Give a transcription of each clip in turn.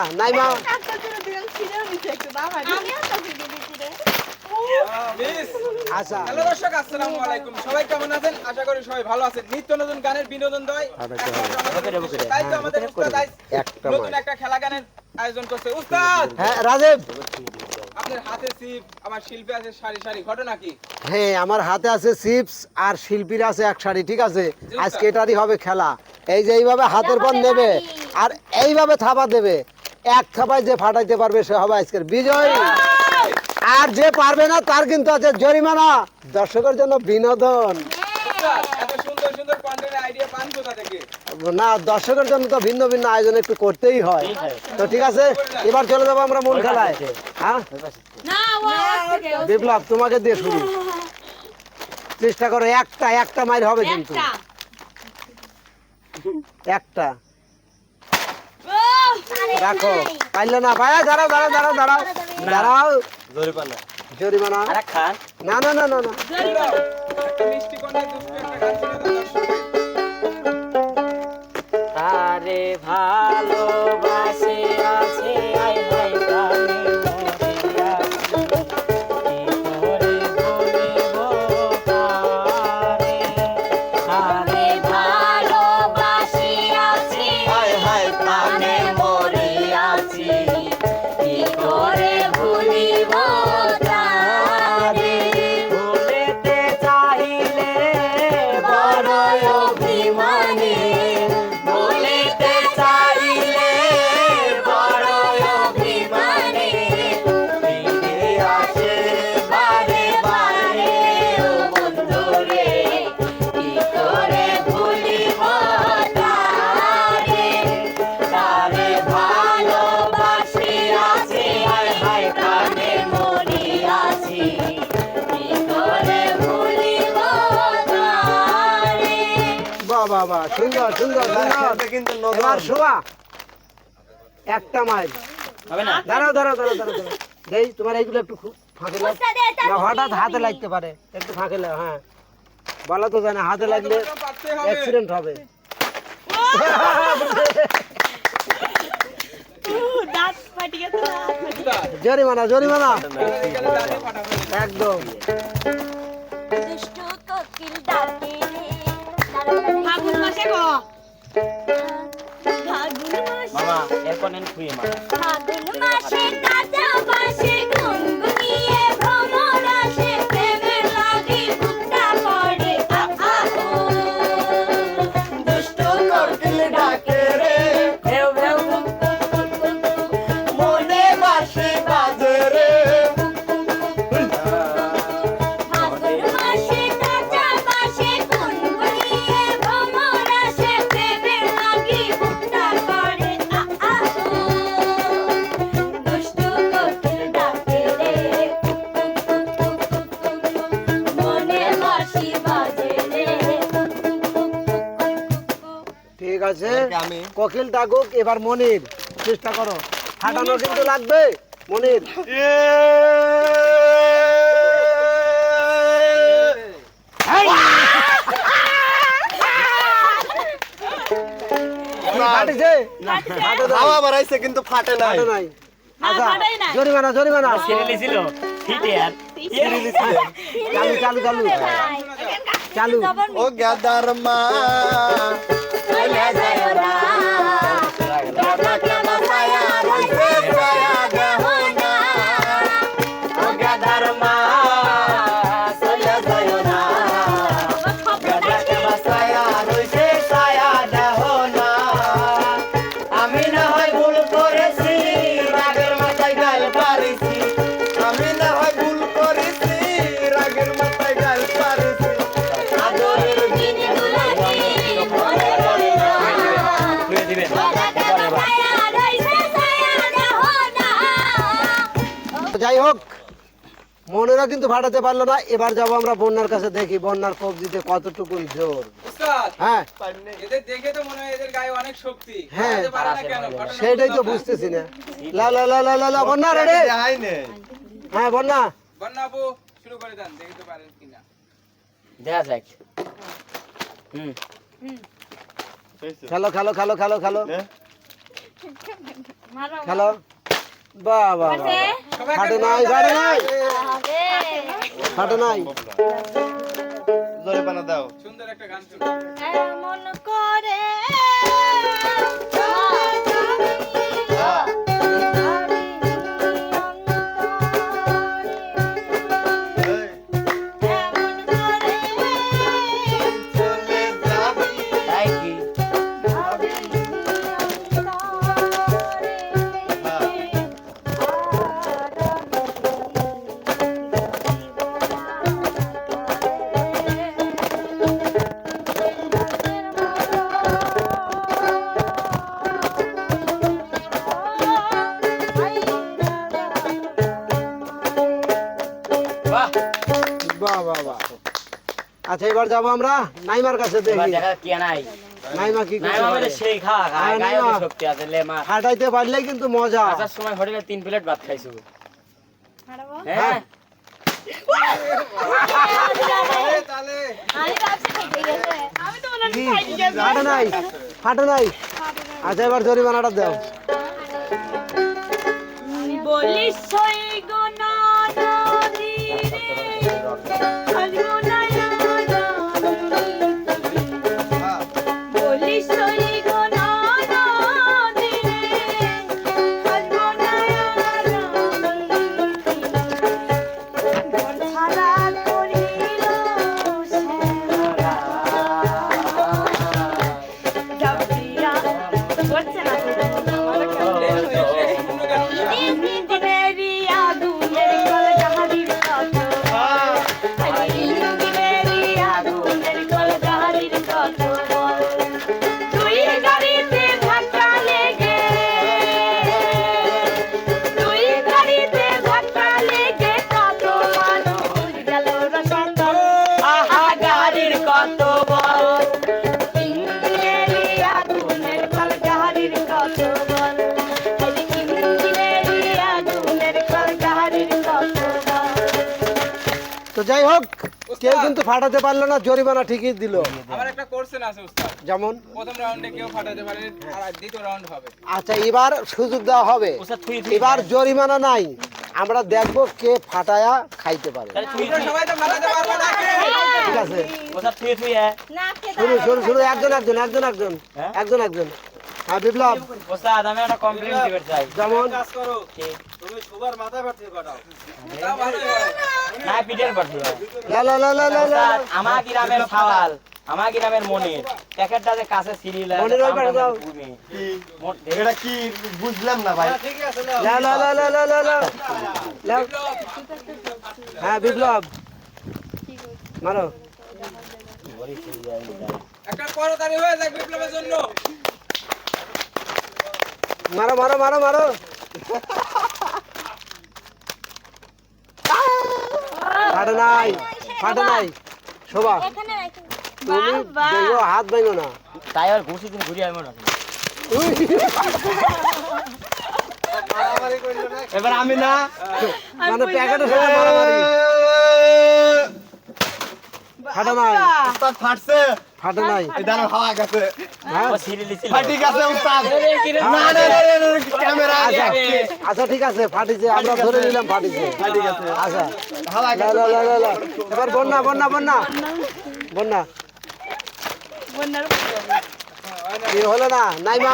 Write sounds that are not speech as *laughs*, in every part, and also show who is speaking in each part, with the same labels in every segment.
Speaker 1: হলো নাই মা। আচ্ছা।
Speaker 2: হ্যালো দর্শক আসসালামু আলাইকুম। সবাই কেমন আছেন? আশা করি সবাই ভালো আছেন। নিত্য নতুন গানের বিনোদন দেয় তাই তো আমাদের উস্তাদ আজ
Speaker 1: একটা
Speaker 2: নতুন একটা খেলা গানের আয়োজন করছে। উস্তাদ!
Speaker 1: হ্যাঁ রাজীব।
Speaker 2: আপনার হাতে সিপ আমার শিল্পী আছে সারি সারি। ঘটনা কি?
Speaker 1: হ্যাঁ আমার হাতে আছে চিপস আর শিল্পীর আছে এক শাড়ি ঠিক আছে? আজকে এটারই হবে খেলা। এই যে এইভাবে হাতের পর নেবে আর এইভাবে থাবা দেবে। এক থাবায় যে ফাটাইতে পারবে সে হবে আজকের বিজয়। আর যে পারবে না তার কিন্তু আছে জরিমানা। দর্শকের জন্য বিনোদন।
Speaker 2: উস্তাদ এত সুন্দর সুন্দর কন্টেন্টের আইডিয়া পান কোথা থেকে?
Speaker 1: না দর্শকের জন্য তো ভিন্ন ভিন্ন আয়োজন একটু করতেই হয়। তো ঠিক আছে এবার চলে যাব আমরা মূল খেলায়। হ্যাঁ? বিপ্লব তোমাকে দিয়ে শুরু। চেষ্টা করো একটা একটা মাইর হবে কিন্তু। একটা। রাখো। পাইলো না ভাই দাঁড়াও দাঁড়াও দাঁড়াও দাঁড়াও। দাঁড়াও। জরিমানা। জরিমানা? না না না না না।
Speaker 2: একটা মিষ্টি
Speaker 1: সুন্দর সুন্দর সুন্দর
Speaker 3: কিন্তু
Speaker 1: এবার শোয়া একটা মাইল।
Speaker 4: হবে না?
Speaker 1: দাঁড়াও দাঁড়াও দাঁড়াও দাঁড়াও দাঁড়াও। দেই তোমার এইগুলো একটু ফাঁকে লাগ হঠাৎ হাতে লাগতে পারে একটু ফাঁকে লাগ হ্যাঁ। বলা তো জানে হাতে লাগলে অ্যাক্সিডেন্ট হবে। জরিমানা জরিমানা। একদম।
Speaker 5: মাসে গো।
Speaker 6: ফাগুন মাসে
Speaker 4: মামা এখন এন খুঁয়ে মামা।
Speaker 6: ফাগুন মাসে কোকিল
Speaker 1: ডাকুক এবার মনির। চেষ্টা করো। ফাটানো কিন্তু লাগবে। মনির। ফাটিছে?
Speaker 3: হাওয়া বাড়াইছে কিন্তু ফাটে নাই।
Speaker 1: জরিমানা জরিমানা।
Speaker 4: আর।
Speaker 1: চালু চালু চালু। চালু।
Speaker 3: ও গাদার মা।
Speaker 1: যাই হোক মনেরা কিন্তু ফাটাতে পারল না। এবার যাব আমরা বন্যার কাছে দেখি বন্যার কবজিতে কতটুকু জোর। হ্যাঁ।
Speaker 2: এদের দেখে তো মনে হয় এদের গায়ে অনেক শক্তি।
Speaker 1: হ্যাঁ।
Speaker 2: ফাটাতে পারে না কেন? ঘটনা
Speaker 1: সেটাই তো বুঝতেছি না। লা লা লা লা লা লা বন্যা রেডি? হ্যাঁ বন্যা।
Speaker 2: বন্যা আপু শুরু করে দেন দেখতে পারেন কিনা।
Speaker 4: দেখা যাক। হুম।
Speaker 1: খেলো খেলো খেলো খেলো খেলো।
Speaker 3: নে?
Speaker 1: খেলো। বাহ বাহ বাহ।
Speaker 7: সবাই
Speaker 1: ফাটে নাই? ফাটে নাই নাই?
Speaker 3: জোরে বানা দাও।
Speaker 7: সুন্দর একটা গান ছিল
Speaker 6: করে
Speaker 1: এবার যাব আমরা নাইমার কাছে
Speaker 2: এবার
Speaker 1: দেখি
Speaker 2: কি নাই।
Speaker 1: নাইমা কি
Speaker 2: নাই
Speaker 1: করতে
Speaker 2: আমাদের
Speaker 1: পারে।
Speaker 2: সেই খাওয়া খায়
Speaker 1: হ্যাঁ,
Speaker 2: গায়ে
Speaker 1: নাইমা।
Speaker 2: শক্তি আছে লে মা
Speaker 1: ফাটাইতে কিন্তু মজা।
Speaker 2: আসার সময় হোটেলে তিন প্লেট ভাত খাইছো। হ্যাঁ।
Speaker 1: ফাটে ফাটে নাই? আচ্ছা এবার জরিমানাটা দাও।
Speaker 6: বলিস
Speaker 1: কেউ কিন্তু ফাটাতে পারল না জরিমানা ঠিকই দিল।
Speaker 7: আমার একটা কোর্সেন আছে উস্তাদ।
Speaker 1: যেমন?
Speaker 7: প্রথম রাউন্ডে কেউ ফাটাতে পারেনি আর দ্বিতীয় রাউন্ড হবে।
Speaker 1: আচ্ছা এবার সুযোগ দেওয়া হবে। এবার জরিমানা নাই। আমরা দেখব কে ফাটায়া খাইতে পারে। ঠিক আছে। শুরু শুরু শুরু একজন একজন একজন একজন
Speaker 2: হ্যাঁ?
Speaker 1: একজন একজন। হ্যাঁ বিপ্লব
Speaker 2: ওস্তাদ আমি একটা কমপ্লেন দিতে চাই
Speaker 1: যেমন
Speaker 2: কি?
Speaker 7: তাও ভালোই হয়।
Speaker 2: না পিঠের পাঠি
Speaker 1: লা লা লা লা লা
Speaker 2: আমার গ্রামের সাওয়াল আমার গ্রামের মনির প্যাকেটটা যে কাছে সিরিল
Speaker 1: মনির ওই পাশে যাও।
Speaker 3: এটা কি বুঝলাম না ভাই
Speaker 1: লা লা লা লা লা লা লা। হ্যাঁ বিপ্লব মারো
Speaker 7: একটা করতালি হয়ে যাক বিপ্লবের জন্য
Speaker 1: মারো মারো মারো মারো। ফাটে নাই ফাটে নাই। শোভা তুমি দেখো হাত ভাঙো না।
Speaker 2: তাই আর ঘুষি দিন ঘুরি আমি
Speaker 3: এবার আমি না।
Speaker 1: মানে প্যাকেটের সাথে মারামারি। ফাটে নাই।
Speaker 3: ফাটছে।
Speaker 1: ফাটে নাই।
Speaker 3: হাওয়া গেছে।
Speaker 1: হ্যাঁ।
Speaker 3: গেছে উস্তাদ। না না না না, না, ক্যামেরা
Speaker 1: আচ্ছা আচ্ছা ঠিক আছে ফাটিছে আমরা ধরে নিলাম ফাটিছে।
Speaker 3: ফাটি গেছে।
Speaker 1: আচ্ছা।
Speaker 3: হাওয়া
Speaker 1: লা লা লা লা লা। এবার বন্যা বন্যা বন্যা। বন্যা। কি হলো না নাই মা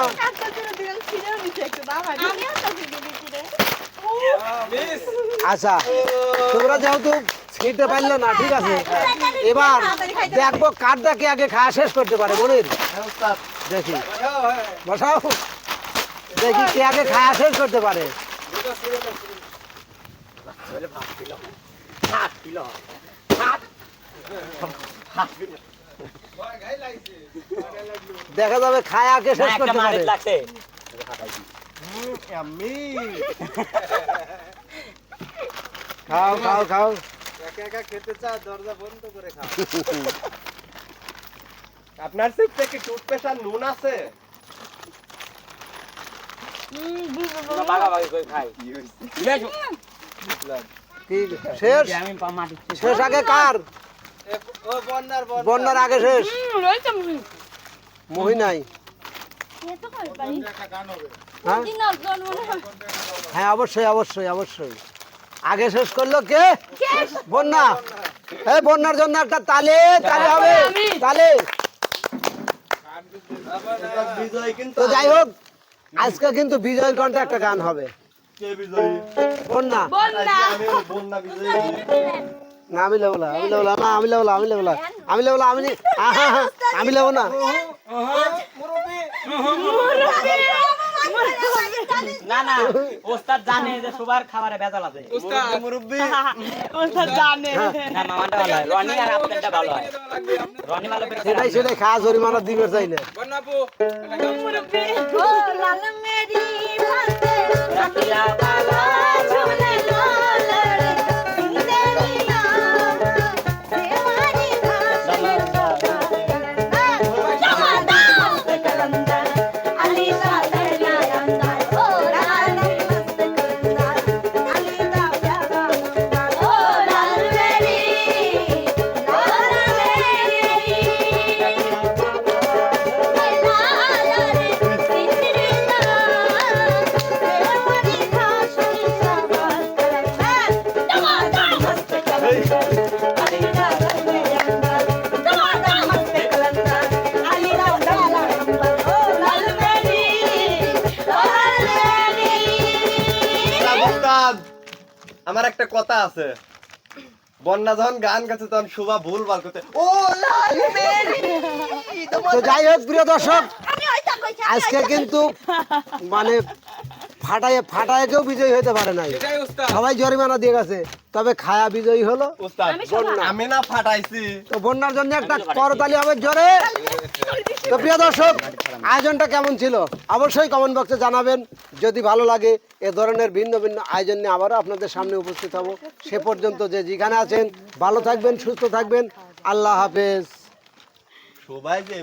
Speaker 1: আচ্ছা তোমরা যেহেতু ছিঁড়তে পারলে না ঠিক আছে। এবার দেখব কাঠটা কে আগে খাওয়া শেষ করতে পারে মনির
Speaker 3: উস্তাদ।
Speaker 1: দেখি। বসাও। দেখি কে আগে খাওয়া শেষ করতে পারে। দেখা যাবে খায় আগে শেষ করতে পারে। খাও খাও খাও।
Speaker 3: একা একা খেতে চা দরজা বন্ধ করে খাও *laughs* আপনার সিটে কি টুথপেস্ট আর নুন আছে?
Speaker 1: শেষ? আগে কার?
Speaker 3: বন্যার
Speaker 1: আগে শেষ। মহি। নাই। হ্যাঁ অবশ্যই অবশ্যই অবশ্যই। আগে শেষ করল কে? বন্যা। এই বন্যার জন্য একটা তালে তালে হবে তালে তো যাই হোক আজকে কিন্তু বিজয়ের কণ্ঠে একটা গান হবে।
Speaker 3: কে বিজয়ী?
Speaker 1: বন্যা। না আমি লেবো না আমি লেবো না আমি লেবো না আমি লেবো না আমি লেবো না আমি নি- আহা, আহা, আমি লেবো না। *laughs*
Speaker 6: না না ওস্তাদ জানে যে সবার খাবারে ভেজাল আছে।
Speaker 7: ওস্তাদ।
Speaker 3: মুরব্বি। *laughs*
Speaker 8: ওস্তাদ জানে।
Speaker 6: না মামাটা ভালো হয়। রনি আর আপনারটা ভালো হয়। রনি ভালো করে
Speaker 1: সেটাই সেটাই খাওয়া জরিমানা দিবে চাই না
Speaker 7: গান শোনান।
Speaker 2: ও লাল মেরি ভাতে।
Speaker 6: রাখিলা বালা
Speaker 3: আমার একটা কথা আছে। বন্যা যখন গান গাছে তখন শুভা ভুল বার করতে ও
Speaker 1: তো যাই হোক প্রিয় দর্শক আজকে কিন্তু মানে ফাটায় ফাটায় কেউ বিজয়ী হতে পারে নাই। সবাই জরিমানা দিয়ে গেছে। তবে খায়া বিজয়ী হলো।
Speaker 3: আমি না ফাটাইছি।
Speaker 1: তো বন্যার জন্য একটা করতালি হবে জোরে। তো প্রিয় দর্শক আয়োজনটা কেমন ছিল? অবশ্যই কমেন্ট বক্সে জানাবেন। যদি ভালো লাগে এ ধরনের ভিন্ন ভিন্ন আয়োজন নিয়ে আবারও আপনাদের সামনে উপস্থিত হব। সে পর্যন্ত যে যেখানে আছেন ভালো থাকবেন সুস্থ থাকবেন। আল্লাহ হাফেজ।
Speaker 3: সবাই যে